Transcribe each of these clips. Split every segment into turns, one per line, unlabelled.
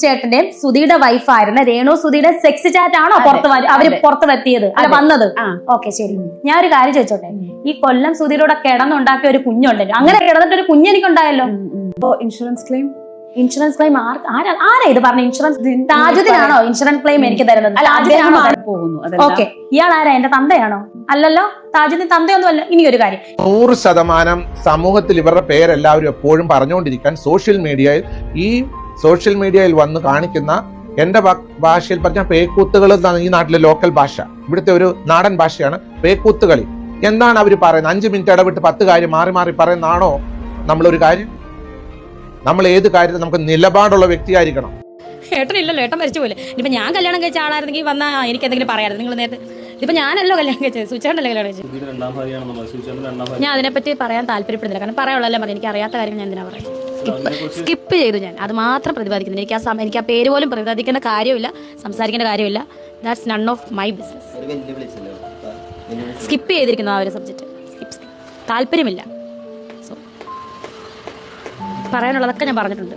സുധിച്ചേട്ടന്റെയും സുധിയുടെ വൈഫായിരുന്ന രേണു സുധിയുടെ sex chat ആണോ പുറത്ത്
അവർ.
പുറത്ത് വരുത്തിയത് അല്ല വന്നത്. ഓക്കെ ശരി. ഞാൻ ഒരു കാര്യം ചോദിച്ചോട്ടെ? ഈ കൊല്ലം സുധിയിലൂടെ കിടന്നുണ്ടാക്കിയ ഒരു കുഞ്ഞുണ്ടല്ലോ. അങ്ങനെ കിടന്നിട്ട് ഒരു കുഞ്ഞ് എനിക്കുണ്ടായല്ലോ.
അപ്പോ ഇൻഷുറൻസ് ക്ലെയിം
ഇൻഷുറൻസ് ക്ലെയിം ആരാ ആരാ ഇത് പറഞ്ഞ ഇൻഷുറൻസ് താജുദ്ദീനാണോ ഇൻഷുറൻസ് ക്ലെയിം എനിക്ക് തരുന്നത്?
പോകുന്നു.
ഓക്കെ ഇയാൾ ആരാ? എന്റെ തന്തയാണോ? അല്ലല്ലോ താജുദ്ദീൻ തന്തയൊന്നും അല്ല ഇനി ഒരു കാര്യം.
നൂറ് ശതമാനം സമൂഹത്തിൽ ഇവരുടെ പേരെല്ലാവരും എപ്പോഴും പറഞ്ഞുകൊണ്ടിരിക്കാൻ സോഷ്യൽ മീഡിയയിൽ ഈ സോഷ്യൽ മീഡിയയിൽ വന്ന് കാണിക്കുന്ന എന്റെ ഭാ- ഭാഷയിൽ പറഞ്ഞ പേക്കൂത്തുകൾ എന്നാണ് ഈ നാട്ടിലെ ലോക്കൽ ഭാഷ. ഇവിടുത്തെ ഒരു നാടൻ ഭാഷയാണ് പേക്കൂത്തുകളി. എന്താണ് അവർ പറയുന്നത്? അഞ്ച് മിനിറ്റ് ഇടവിട്ട് പത്ത് കാര്യം മാറി മാറി പറയുന്നതാണോ നമ്മളൊരു കാര്യം? നമ്മൾ ഏത് കാര്യത്തിൽ നമുക്ക് നിലപാടുള്ള വ്യക്തിയായിരിക്കണം.
ഏട്ടനില്ലല്ലോ ഏട്ടൻ മരിച്ചു പോലെ ഇപ്പൊ ഞാൻ കല്യാണം കഴിച്ച ആളായിരുന്നെങ്കിൽ വന്നാ എനിക്ക് എന്തെങ്കിലും പറയാമായിരുന്നു. നിങ്ങൾ നേരത്തെ ഇപ്പൊ ഞാനല്ലോ കല്യാണം കഴിച്ചത്. സുചേട്ടനല്ലേ കല്യാണം കഴിച്ചത്? ഞാൻ അതിനെപ്പറ്റി പറയാൻ താല്പര്യപ്പെടുന്നില്ല. കാരണം പറയാനുള്ളതല്ലേ പറഞ്ഞു എനിക്ക് അറിയാത്ത കാര്യം ഞാൻ എന്തിനാ പറയുന്നത്?
അതിനെക്കുറിച്ച്
സ്കിപ്പ് ചെയ്തു ഞാൻ. അത് മാത്രം പ്രതിപാദിക്കുന്നു എനിക്ക് ആ സമയം എനിക്ക് ആ പേര് പോലും പ്രതിപാദിക്കേണ്ട കാര്യമില്ല. സംസാരിക്കേണ്ട കാര്യമില്ല. That's none of my business skip ചെയ്തിരിക്കുന്നു ആ ഒരു സബ്ജക്റ്റ് സ്കിപ്പ് താല്പര്യമില്ല. സോ പറയാനുള്ളതൊക്കെ ഞാൻ പറഞ്ഞിട്ടുണ്ട്.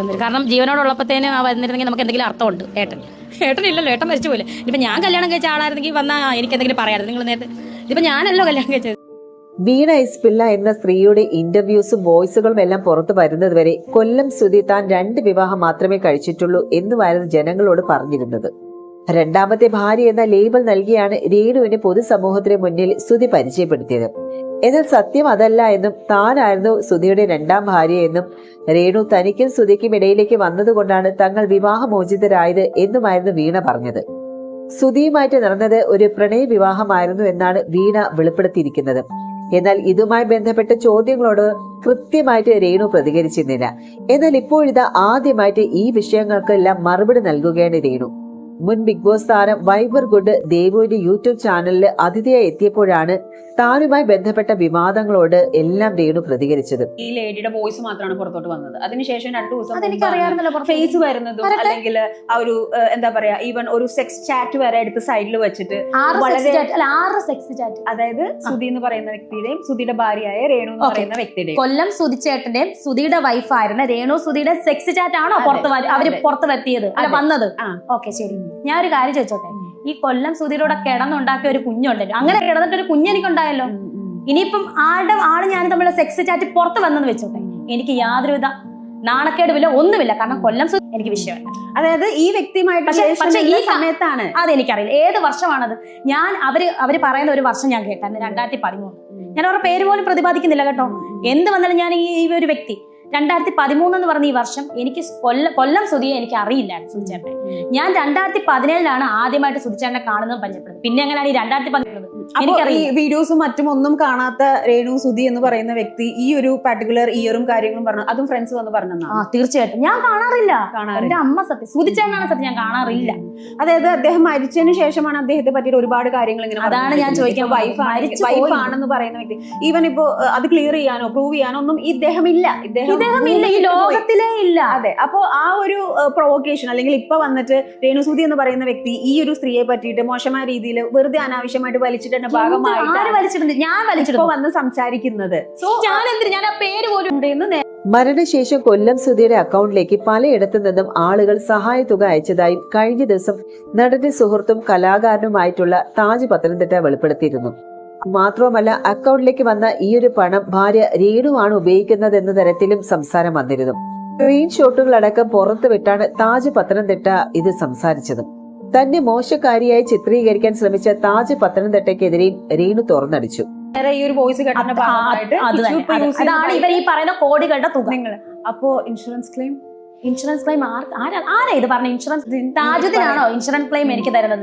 ഒന്നും കാരണം ജീവനോടുള്ളപ്പോഴത്തേന് ആ വന്നിരുന്നെങ്കിൽ നമുക്ക് എന്തെങ്കിലും അർത്ഥമുണ്ട്. ഏട്ടൻ. ഏട്ടൻ ഇല്ലല്ലോ. ഏട്ടൻ മരിച്ചു പോലെ ഇപ്പം ഞാൻ കല്യാണം കഴിച്ച ആളായിരുന്നെങ്കിൽ വന്നാൽ എനിക്ക് എന്തെങ്കിലും പറയാമായിരുന്നു. നിങ്ങൾ നേരത്തെ ഇതിപ്പോൾ ഞാനല്ലോ കല്യാണം കഴിച്ചത്.
വീണ പിള്ള എന്ന സ്ത്രീയുടെ ഇന്റർവ്യൂസും വോയിസുകളും എല്ലാം പുറത്തു വരുന്നതുവരെ കൊല്ലം സുധി താൻ രണ്ട് വിവാഹം മാത്രമേ കഴിച്ചിട്ടുള്ളൂ എന്നുമായിരുന്നു ജനങ്ങളോട് പറഞ്ഞിരുന്നത്. രണ്ടാമത്തെ ഭാര്യ എന്ന ലേബൽ നൽകിയാണ് രേണുവിനെ പൊതുസമൂഹത്തിന് മുന്നിൽ സുധി പരിചയപ്പെടുത്തിയത്. എന്നാൽ സത്യം അതല്ല എന്നും താനായിരുന്നു സുധിയുടെ രണ്ടാം ഭാര്യ എന്നും രേണു തനിക്കും സുധിക്കും ഇടയിലേക്ക് വന്നതുകൊണ്ടാണ് തങ്ങൾ വിവാഹമോചിതരായത് എന്നുമായിരുന്നു വീണ പറഞ്ഞത്. സുധിയുമായിട്ട് നടന്നത് ഒരു പ്രണയ വിവാഹമായിരുന്നു എന്നാണ് വീണ വെളിപ്പെടുത്തിയിരിക്കുന്നത്. എന്നാൽ ഇതുമായി ബന്ധപ്പെട്ട ചോദ്യങ്ങളോട് കൃത്യമായിട്ട് രേണു പ്രതികരിച്ചിരുന്നില്ല. എന്നാൽ ഇപ്പോഴിതാ ആദ്യമായിട്ട് ഈ വിഷയങ്ങൾക്കെല്ലാം മറുപടി നൽകുകയാണ് രേണു. മുൻ ബിഗ് ബോസ് താരം വൈബർ ഗുഡ് ദേവുവിന്റെ യൂട്യൂബ് ചാനലിൽ അതിഥിയായി എത്തിയപ്പോഴാണ് താനുമായി ബന്ധപ്പെട്ട വിവാദങ്ങളോട് എല്ലാം രേണു പ്രതികരിച്ചത്.
ഈ ലേഡിയുടെ വോയിസ് മാത്രമാണ് പുറത്തോട്ട് വന്നത്. അതിനുശേഷം രണ്ടു ദിവസം ഫേസ് വരുന്നതും അല്ലെങ്കിൽ ആ ഒരു എന്താ പറയാ ഈവൻ ഒരു സെക്സ് ചാറ്റ് വരെ എടുത്ത് സൈഡിൽ വെച്ചിട്ട് വളരെ-
ചാറ്റ് അല്ല ആറ് സെക്സ് ചാറ്റ്
അതായത് സുധി എന്ന് പറയുന്ന വ്യക്തിയുടെയും സുധിയുടെ ഭാര്യയായ രേണു എന്ന് പറയുന്ന വ്യക്തിയുടെയും.
കൊല്ലം സുധിച്ചേട്ടന്റെയും സുധിയുടെ വൈഫായിരുന്ന രേണു സുധിയുടെ സെക്സ് ചാറ്റ് ആണോ പുറത്ത് വര-
അവർ
പുറത്ത് വരുത്തിയത് അല്ല വന്നത്?
ആ.
ഓക്കെ ശരി. ഞാൻ ഒരു കാര്യം ചോദിച്ചോട്ടെ? ഈ കൊല്ലം സുധിയിലൂടെ കിടന്നുണ്ടാക്കിയ ഒരു കുഞ്ഞുണ്ടല്ലോ അങ്ങനെ കിടന്നിട്ട് ഒരു കുഞ്ഞ് എനിക്കുണ്ടായല്ലോ?
ഉം, ഉം.
ഇനിയിപ്പം ആളുടെ ആൾ ഞാൻ തമ്മിലുള്ള സെക്സ് ചാറ്റ് പുറത്ത് വന്നെന്ന് വെച്ചോട്ടെ? എനിക്ക് യാതൊരുവിധ നാണക്കേടുമില്ല ഒന്നുമില്ല. കാരണം കൊല്ലം എനിക്ക് വിഷയമല്ല.
അതായത് ഈ വ്യക്തിയുമായിട്ട്
പക്ഷേ- ഈ
സമയത്താണ്.
അത് അതെനിക്കറിയില്ല ഏത് വർഷമാണത്? ഞാൻ അവർ അവർ പറയുന്ന ഒരു വർഷം ഞാൻ കേട്ടായിരുന്നു രണ്ടായിരത്തി പതിമൂന്ന്. ഞാൻ അവരുടെ പേര് പോലും പ്രതിപാദിക്കുന്നില്ല കേട്ടോ. എന്ത് വന്നാലും ഞാൻ ഈ ഒരു വ്യക്തി രണ്ടായിരത്തി പതിമൂന്ന് എന്ന് പറഞ്ഞ ഈ വർഷം എനിക്ക് കൊല്ല കൊല്ലം സുധിയെ എനിക്ക് അറിയില്ല സുധിച്ചേട്ടനെ. ഞാൻ രണ്ടായിരത്തി പതിനേഴിലാണ് ആദ്യമായിട്ട് സുധിച്ചേട്ടനെ കാണുന്നതും പരിചയപ്പെടുന്നത്. പിന്നെ എങ്ങനെയാണ് ഈ രണ്ടായിരത്തി
ഈ വീഡിയോസും മറ്റും ഒന്നും കാണാത്ത രേണു സുധി എന്ന് പറയുന്ന വ്യക്തി ഈ ഒരു പർട്ടിക്കുലർ ഇയറും കാര്യങ്ങളും പറഞ്ഞു അതും ഫ്രണ്ട്സ് വന്ന്
ആ
പറഞ്ഞെന്നാണ്
തീർച്ചയായിട്ടും. ഞാൻ കാണാറില്ല. എന്റെ അമ്മ സത്യം സുധിച്ചേട്ടനാണ് സത്യം ഞാൻ കാണാറില്ല.
അതായത് അദ്ദേഹം മരിച്ചതിന് ശേഷമാണ് അദ്ദേഹത്തെ പറ്റിയിട്ട് ഒരുപാട് കാര്യങ്ങൾ ഇങ്ങനെ
അതാണ് ഞാൻ ചോദിക്കാൻ
വൈഫ് വൈഫ് ആണെന്ന് പറയുന്ന വ്യക്തി. ഈവൻ ഇപ്പോ അത് ക്ലിയർ ചെയ്യാനോ പ്രൂവ് ചെയ്യാനോ ഒന്നും ഇദ്ദേഹം ഇല്ല
ഇദ്ദേഹം ഇല്ല ഈ ലോകത്തിലേ ഇല്ല.
അതെ അപ്പോ ആ ഒരു പ്രൊവോക്കേഷൻ അല്ലെങ്കിൽ ഇപ്പൊ വന്നിട്ട് രേണു രേണുസൂതി എന്ന് പറയുന്ന വ്യക്തി ഈ ഒരു സ്ത്രീയെ പറ്റിയിട്ട് മോശമായ രീതിയിൽ വെറുതെ അനാവശ്യമായിട്ട് വലിച്ചിട്ടതിന്റെ
ആര്
ഭാഗമായിട്ട്
വലിച്ചിട്ടുണ്ട് ഞാൻ
ഇപ്പൊ
വലിച്ചിട്ടുണ്ട്
വന്ന് സംസാരിക്കുന്നത്.
ഞാൻ എന്തിന്? ഞാൻ ആ പേര് പോലും
ഉണ്ടെന്ന്
മരണശേഷം കൊല്ലം സുധിയുടെ അക്കൗണ്ടിലേക്ക് പലയിടത്തു നിന്നും ആളുകൾ സഹായത്തുക അയച്ചതായും കഴിഞ്ഞ ദിവസം നടന്റെ സുഹൃത്തും കലാകാരനുമായിട്ടുള്ള താജ് പത്തനംതിട്ട വെളിപ്പെടുത്തിയിരുന്നു. മാത്രവുമല്ല അക്കൗണ്ടിലേക്ക് വന്ന ഈ ഒരു പണം ഭാര്യ രേണുവാണ് ഉപയോഗിക്കുന്നത് എന്ന തരത്തിലും സംസാരം വന്നിരുന്നു. സ്ക്രീൻഷോട്ടുകളടക്കം പുറത്തുവിട്ടാണ് താജ് പത്തനംതിട്ട ഇത് സംസാരിച്ചത്. തന്നെ മോശക്കാരിയായി ചിത്രീകരിക്കാൻ ശ്രമിച്ച താജ് പത്തനംതിട്ടയ്ക്കെതിരെ രീണു തുറന്നടിച്ചു.
ഈ ഒരു വോയിസ്
അതാണ് ഇവർ ഈ പറയുന്ന കോടികളുടെ തുക.
നിങ്ങൾ അപ്പോ ഇൻഷുറൻസ് ക്ലെയിം
ഇൻഷുറൻസ് ക്ലെയിം ആരാ ആരാ ഇത് പറഞ്ഞ? ഇൻഷുറൻസ് താജുദ്ദീനാണോ ഇൻഷുറൻസ് ക്ലെയിം എനിക്ക് തരുന്നത്?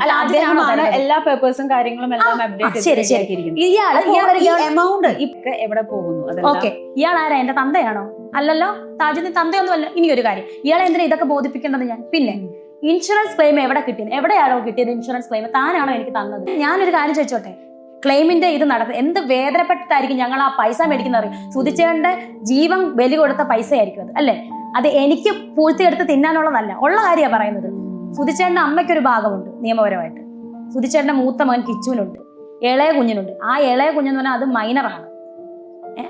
എല്ലാ പേപ്പേഴ്സും കാര്യങ്ങളും എല്ലാം അപ്ഡേറ്റ്
ശരി, ശരി. ഇയാൾ
എമൗണ്ട് ഇപ്പൊ എവിടെ പോകുന്നു? അതെല്ലാം
ഓക്കെ. ഇയാൾ ആരാ എന്റെ തന്തയാണോ? അല്ലല്ലോ താജുദ്ദീൻ തന്തയൊന്നും അല്ല ഇനി ഒരു കാര്യം. ഇയാളെ എന്തിനാ ഇതൊക്കെ ബോധിപ്പിക്കേണ്ടത് ഞാൻ? പിന്നെ ഇൻഷുറൻസ് ക്ലെയിം എവിടെ കിട്ടിയത് എവിടെയാണോ കിട്ടിയത് ഇൻഷുറൻസ് ക്ലെയിം താനാണോ എനിക്ക് തന്നത്? ഞാനൊരു കാര്യം ചോദിച്ചോട്ടെ? ക്ലെയിമിന്റെ ഇത് നടക്കുന്നത് എന്ത് വേദനപ്പെട്ടിട്ടായിരിക്കും ഞങ്ങൾ ആ പൈസ മേടിക്കുന്നത് സുതിച്ചേണ്ട ജീവൻ ബലി കൊടുത്ത പൈസ ആയിരിക്കും അത് അല്ലേ? അത് എനിക്ക് പൂഴ്ത്തിയെടുത്ത് തിന്നാനുള്ളതല്ല. ഉള്ള കാര്യമാണ് പറയുന്നത്. സുതിച്ചേണ്ട അമ്മയ്ക്കൊരു ഭാഗമുണ്ട് നിയമപരമായിട്ട്. സുതിച്ചേണ്ട മൂത്ത മകൻ കിച്ചുവിനുണ്ട്. ഇളയ കുഞ്ഞിനുണ്ട്. ആ ഇളയ കുഞ്ഞെന്ന് പറഞ്ഞാൽ അത് മൈനറാണ്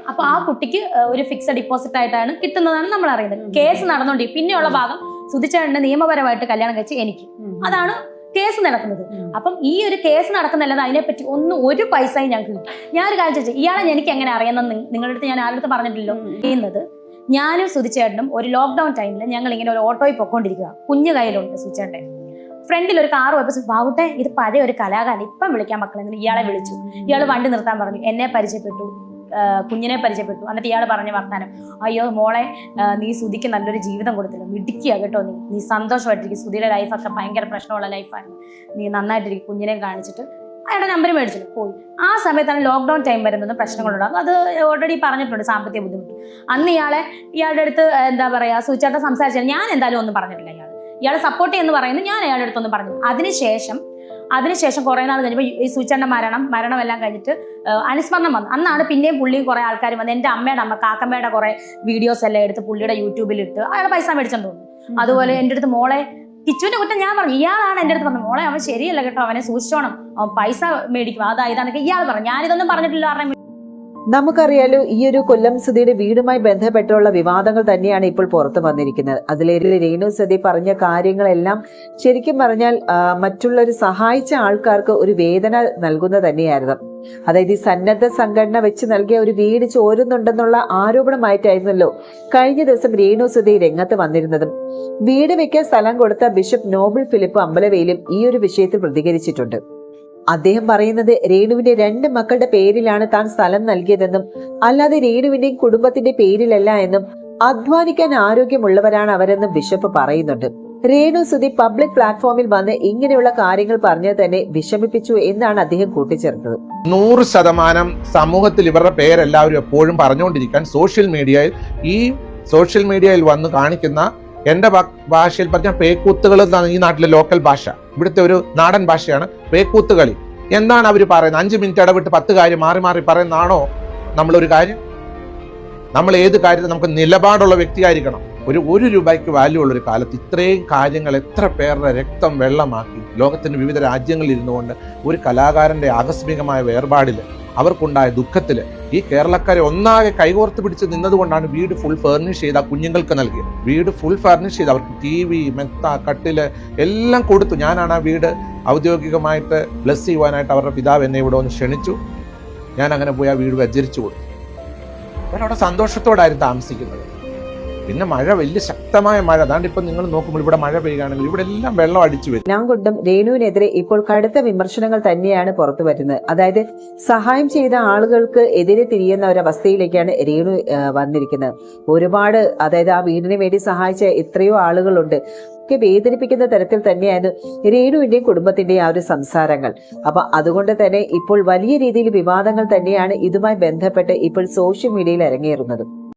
അപ്പൊ ആ കുട്ടിക്ക് ഒരു ഫിക്സഡ് ഡിപ്പോസിറ്റ് ആയിട്ടാണ് കിട്ടുന്നതാണ് നമ്മൾ അറിയുന്നത് കേസ് നടന്നുകൊണ്ടിരിക്കും. പിന്നെയുള്ള ഭാഗം സുധിച്ചേട്ടനെ നിയമപരമായിട്ട് കല്യാണം കഴിച്ച് എനിക്ക്. അതാണ് കേസ് നടക്കുന്നത്. അപ്പം ഈ ഒരു കേസ് നടക്കുന്നല്ലാതെ അതിനെപ്പറ്റി ഒന്നും ഒരു പൈസയും ഞാൻ കിട്ടും ഞാൻ ഒരു കാര്യം ചോദിച്ചു ഇയാളെ എനിക്ക് എങ്ങനെ അറിയാമെന്ന് നിങ്ങളുടെ അടുത്ത് ഞാൻ ആരുടെ അടുത്ത് പറഞ്ഞിട്ടില്ലല്ലോ ചെയ്യുന്നത് ഞാനും സുധിച്ചേട്ടനും ഒരു ലോക്ക്ഡൌൺ ടൈമിൽ ഞങ്ങൾ ഇങ്ങനെ ഒരു ഓട്ടോയിൽ പൊക്കോണ്ടിരിക്കുക കുഞ്ഞു കയ്യിലുണ്ട് സുധിച്ചേട്ടൻ ഫ്രണ്ടിൽ ഒരു കാർ പോയപ്പോൾ ബാബുട്ടെ ഇത് പഴയ ഒരു കലാകാരൻ ഇപ്പം വിളിക്കാൻ മക്കളെ ഇയാളെ വിളിച്ചു. ഇയാൾ വണ്ടി നിർത്താൻ പറഞ്ഞു. എന്നെ പരിചയപ്പെട്ടു. കുഞ്ഞിനെ പരിചയപ്പെട്ടു. എന്നിട്ട് ഇയാൾ പറഞ്ഞ വർത്താനം അയ്യോ മോളെ നീ സുധിക്ക് നല്ലൊരു ജീവിതം കൊടുത്തില്ല മിടുക്കിയ കേട്ടോ നീ. നീ സന്തോഷമായിട്ടിരിക്കും. സുധിയുടെ ലൈഫൊക്കെ ഭയങ്കര പ്രശ്നമുള്ള ലൈഫായിരുന്നു നീ നന്നായിട്ടിരിക്കും. കുഞ്ഞിനെ കാണിച്ചിട്ട് അയാളുടെ നമ്പർ മേടിച്ചിട്ട് പോയി. ആ സമയത്താണ് ലോക്ക്ഡൗൺ ടൈം വരുന്നത് പ്രശ്നങ്ങളുണ്ടാകും അത് ഓൾറെഡി പറഞ്ഞിട്ടുണ്ട് സാമ്പത്തിക ബുദ്ധിമുട്ട്. അന്ന് ഇയാളെ ഇയാളുടെ അടുത്ത് എന്താ പറയുക സൂചാട്ട സംസാരിച്ചാൽ ഞാൻ എന്തായാലും ഒന്നും പറഞ്ഞിട്ടില്ല ഇയാൾ ഇയാളെ സപ്പോർട്ട് ചെയ്യുന്നു പറയുന്നത് ഞാൻ അയാളുടെ അടുത്തൊന്നും പറഞ്ഞു അതിനുശേഷം അതിനുശേഷം കുറേ നാൾ കഴിഞ്ഞപ്പോൾ ഈ സൂചാണ്ട മരണം മരണമെല്ലാം കഴിഞ്ഞിട്ട് അനുസ്മരണം വന്നു. അന്നാണ് പിന്നെയും പുള്ളിയും കുറെ ആൾക്കാർ വന്ന് എന്റെ അമ്മയുടെ അമ്മ കാക്കമ്മയുടെ കുറെ വീഡിയോസ് എല്ലാം എടുത്ത് പുള്ളിയുടെ യൂട്യൂബിൽ ഇട്ട് അയാളെ പൈസ മേടിച്ചെന്ന് തോന്നുന്നു അതുപോലെ എന്റെ അടുത്ത് മോളെ കിച്ചുവിന്റെ കുറ്റം ഞാൻ പറഞ്ഞു. ഇയാളാണ് എന്റെ അടുത്ത് പറഞ്ഞത് മോളെ അവൻ ശരിയല്ല കേട്ടോ. അവനെ സൂക്ഷിച്ചോണം. അവൻ പൈസ മേടിക്കും. അതാ ഇതാന്നൊക്കെ ഇയാൾ പറഞ്ഞു. ഞാനിതൊന്നും പറഞ്ഞിട്ടില്ല കാരണം
നമുക്കറിയാലോ ഈ ഒരു കൊല്ലം സുധിയുടെ വീടുമായി ബന്ധപ്പെട്ടുള്ള വിവാദങ്ങൾ തന്നെയാണ് ഇപ്പോൾ പുറത്തു വന്നിരിക്കുന്നത്. അതിലേറെ രേണു സതി പറഞ്ഞ കാര്യങ്ങളെല്ലാം ശരിക്കും പറഞ്ഞാൽ മറ്റുള്ളവർ സഹായിച്ച ആൾക്കാർക്ക് ഒരു വേദന നൽകുന്ന തന്നെയായിരുന്നു. അതായത് ഈ സന്നദ്ധ സംഘടന വെച്ച് നൽകിയ ഒരു വീട് ചോരുന്നുണ്ടെന്നുള്ള ആരോപണമായിട്ടായിരുന്നല്ലോ കഴിഞ്ഞ ദിവസം രേണു സുധി രംഗത്ത് വന്നിരുന്നതും. വീട് വെക്കാൻ സ്ഥലം കൊടുത്ത ബിഷപ്പ് നോബിൾ ഫിലിപ്പ് അമ്പലവേലും ഈ ഒരു വിഷയത്തിൽ പ്രതികരിച്ചിട്ടുണ്ട്. അദ്ദേഹം പറയുന്നത് രേണുവിന്റെ രണ്ട് മക്കളുടെ പേരിലാണ് താൻ സ്ഥലം നൽകിയതെന്നും അല്ലാതെ രേണുവിന്റെയും കുടുംബത്തിന്റെ പേരിലല്ല എന്നും അധ്വാനിക്കാൻ ആരോഗ്യമുള്ളവരാണ് അവരെന്നും ബിഷപ്പ് പറയുന്നുണ്ട്. രേണു സുധി പബ്ലിക് പ്ലാറ്റ്ഫോമിൽ വന്ന് ഇങ്ങനെയുള്ള കാര്യങ്ങൾ പറഞ്ഞത് തന്നെ വിഷമിപ്പിച്ചു എന്നാണ് അദ്ദേഹം കൂട്ടിച്ചേർത്തത്.
നൂറ് ശതമാനം സമൂഹത്തിൽ ഇവരുടെ പേരെല്ലാവരും എപ്പോഴും പറഞ്ഞുകൊണ്ടിരിക്കാൻ സോഷ്യൽ മീഡിയയിൽ ഈ സോഷ്യൽ മീഡിയയിൽ വന്ന് കാണിക്കുന്ന എന്റെ ഭാഷയിൽ പറഞ്ഞാൽ പേക്കൂത്തുകൾ എന്നാണ് ഈ നാട്ടിലെ ലോക്കൽ ഭാഷ. ഇവിടുത്തെ ഒരു നാടൻ ഭാഷയാണ് പേക്കൂത്തുകളി. എന്താണ് അവർ പറയുന്നത്? അഞ്ച് മിനിറ്റ് ഇടവിട്ട് പത്ത് കാര്യം മാറി മാറി പറയുന്നതാണോ നമ്മളൊരു കാര്യം? നമ്മൾ ഏത് കാര്യത്തിൽ നമുക്ക് നിലപാടുള്ള വ്യക്തിയായിരിക്കണം. ഒരു ഒരു രൂപയ്ക്ക് വാല്യൂ ഉള്ള ഒരു കാലത്ത് ഇത്രയും കാര്യങ്ങൾ എത്ര പേരുടെ രക്തം വെള്ളമാക്കി ലോകത്തിന്റെ വിവിധ രാജ്യങ്ങളിൽ ഇരുന്നുകൊണ്ട് ഒരു കലാകാരന്റെ ആകസ്മികമായ വേർപാടിൽ അവർക്കുണ്ടായ ദുഃഖത്തിൽ ഈ കേരളക്കാരെ ഒന്നാകെ കൈകോർത്ത് പിടിച്ച് നിന്നതുകൊണ്ടാണ് വീട് ഫുൾ ഫർണിഷ് ചെയ്ത് ആ കുഞ്ഞുങ്ങൾക്ക് നൽകിയത്. വീട് ഫുൾ ഫർണിഷ് ചെയ്ത് അവർക്ക് ടി വി മെത്ത കട്ടിൽ എല്ലാം കൊടുത്തു. ഞാനാണ് ആ വീട് ഔദ്യോഗികമായിട്ട് ബ്ലസ് ചെയ്യുവാനായിട്ട് അവരുടെ പിതാവ് എന്നെ ഇവിടെ ഒന്ന് ക്ഷണിച്ചു. ഞാൻ അങ്ങനെ പോയി ആ വീട് വജ്രിച്ചു കൊടുത്തു. അവരവിടെ സന്തോഷത്തോടായിരുന്നു താമസിക്കുന്നത്. പിന്നെ മഴ വലിയ ശക്തമായ മഴ. അതാണ്ട് ഇപ്പൊ നിങ്ങൾ നോക്കുമ്പോൾ ഇവിടെ മഴ പെയ്യുകയാണെങ്കിൽ ഇവിടെ എല്ലാം വെള്ളം അടിച്ചു വരും.
ഞാൻ കൊണ്ടും രേണുവിനെതിരെ ഇപ്പോൾ കടുത്ത വിമർശനങ്ങൾ തന്നെയാണ് പുറത്തു വരുന്നത്. അതായത് സഹായം ചെയ്ത ആളുകൾക്ക് എതിരെ തിരിയുന്ന ഒരവസ്ഥയിലേക്കാണ് രേണു വന്നിരിക്കുന്നത്. ഒരുപാട് അതായത് ആ വീടിന് വേണ്ടി സഹായിച്ച എത്രയോ ആളുകളുണ്ട്. ഒക്കെ വേദനിപ്പിക്കുന്ന തരത്തിൽ തന്നെയായിരുന്നു രേണുവിന്റെയും കുടുംബത്തിന്റെയും ആ ഒരു സംസാരങ്ങൾ. അപ്പൊ അതുകൊണ്ട് തന്നെ ഇപ്പോൾ വലിയ രീതിയിൽ വിവാദങ്ങൾ തന്നെയാണ് ഇതുമായി ബന്ധപ്പെട്ട് ഇപ്പോൾ സോഷ്യൽ മീഡിയയിൽ ഇറങ്ങിയിരുന്നത്